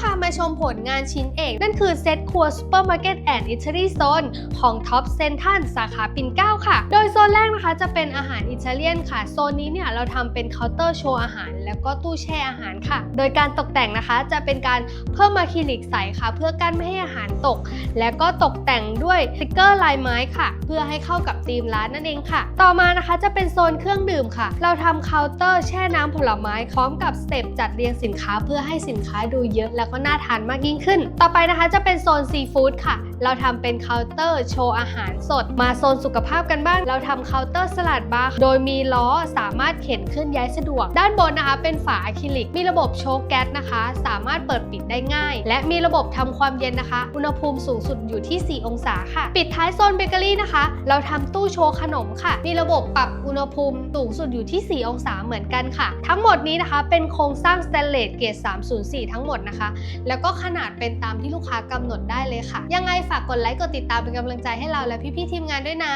พามาชมผลงานชิ้นเอก นั่นคือเซตครัวซูเปอร์มาร์เก็ตแอนด์อิตาลีโซนของท็อปเซนทันสาขาปิ่นเก้าค่ะ โดยโซนแรกนะคะจะเป็นอาหารอิตาเลียนค่ะ โซนนี้เนี่ยเราทำเป็นเคาน์เตอร์โชว์อาหาร แล้วก็ตู้แช่อาหารค่ะ โดยการตกแต่งนะคะจะเป็นการเพิ่มอะคริลิกใสค่ะ เพื่อกั้นไม่ให้อาหารตก แล้วก็ตกแต่งด้วยสติกเกอร์ลายไม้ค่ะ เพื่อให้เข้ากับธีมร้านนั่นเองค่ะ ต่อมานะคะจะเป็นโซนเครื่องดื่มค่ะ เราทำเคาน์เตอร์แช่น้ำผลไม้พร้อมกับสเต็ปจัดเรียงสินค้าเพื่อให้สินค้าดูเยอะแล้วก็น่าทานมากยิ่งขึ้น ต่อไปนะคะจะเป็นโซนซีฟู้ดค่ะ เราทำเป็นเคาน์เตอร์โชว์อาหารสด มาโซนสุขภาพกันบ้าง เราทำเคาน์เตอร์สลัดบาร์โดยมีล้อสามารถเข็นเคลื่อนย้ายสะดวก ด้านบนนะคะเป็นฝาอะคริลิก มีระบบโชว์แก๊สนะคะ สามารถเปิดปิดได้ง่าย และมีระบบทำความเย็นนะคะ อุณหภูมิสูงสุดอยู่ที่ 4 องศาค่ะ ปิดท้ายโซนเบเกอรี่นะคะ เราทำตู้โชว์ขนมค่ะ มีระบบปรับอุณหภูมิสูงสุดอยู่ที่ 4 องศาเหมือนกันค่ะ ทั้งหมดนี้นะคะ เป็นโครงสร้างสแตนเลสเกรด304 ทั้งหมดนะคะ แล้วก็ขนาดเป็นตามที่ลูกค้ากำหนดได้เลยค่ะ ยังไงฝากกดไลค์กดติดตามเป็นกำลังใจให้เราและพี่ๆทีมงานด้วยนะ